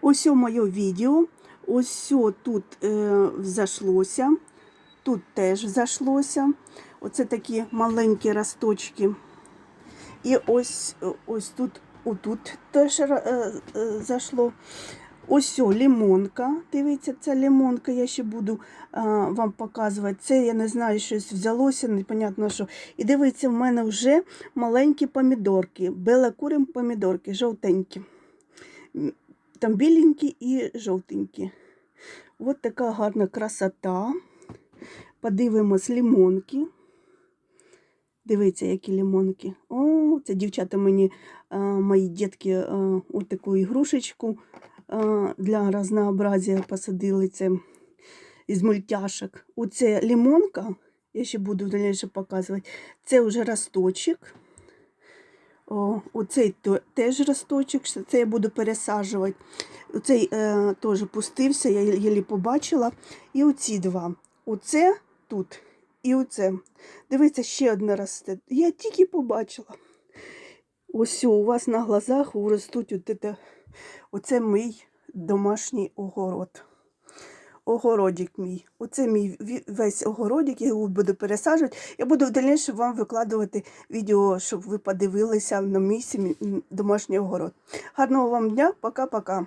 Ось моє відео. Ось тут е, взашлося. Тут теж взашлося. Оце такі маленькі росточки. І ось, ось тут, отут теж е, е, зашло. Ось о, лимонка. Дивіться, це лимонка. Я ще буду а, вам показувати. Це я не знаю, щось взялося, непонятно що. І дивіться, в мене вже маленькі помідорки, белокурим помідорки, жовтенькі. Там біленькі і жовтенькі. Ось така гарна красота. Подивимось лимонки. Дивіться, які лимонки. О, це дівчата мені, а, мої дітки, а, ось таку ігрушечку а, для разнообразия посадили це із мультяшок. Оце лимонка, я ще буду далі показувати. Це вже росточок. О, оцей теж росточок, це я буду пересаджувати. Оцей е, теж пустився, я її побачила. І оці два. Оце тут і оце. Дивіться, ще одне росте. Я тільки побачила. Ось у вас на глазах ростуть от це, оце мій домашній огород. Огородик мій. Оце мій весь огородик, я його буду пересаджувати. Я буду в дальніше вам викладувати відео, щоб ви подивилися на мій домашній огород. Гарного вам дня, пока-пока.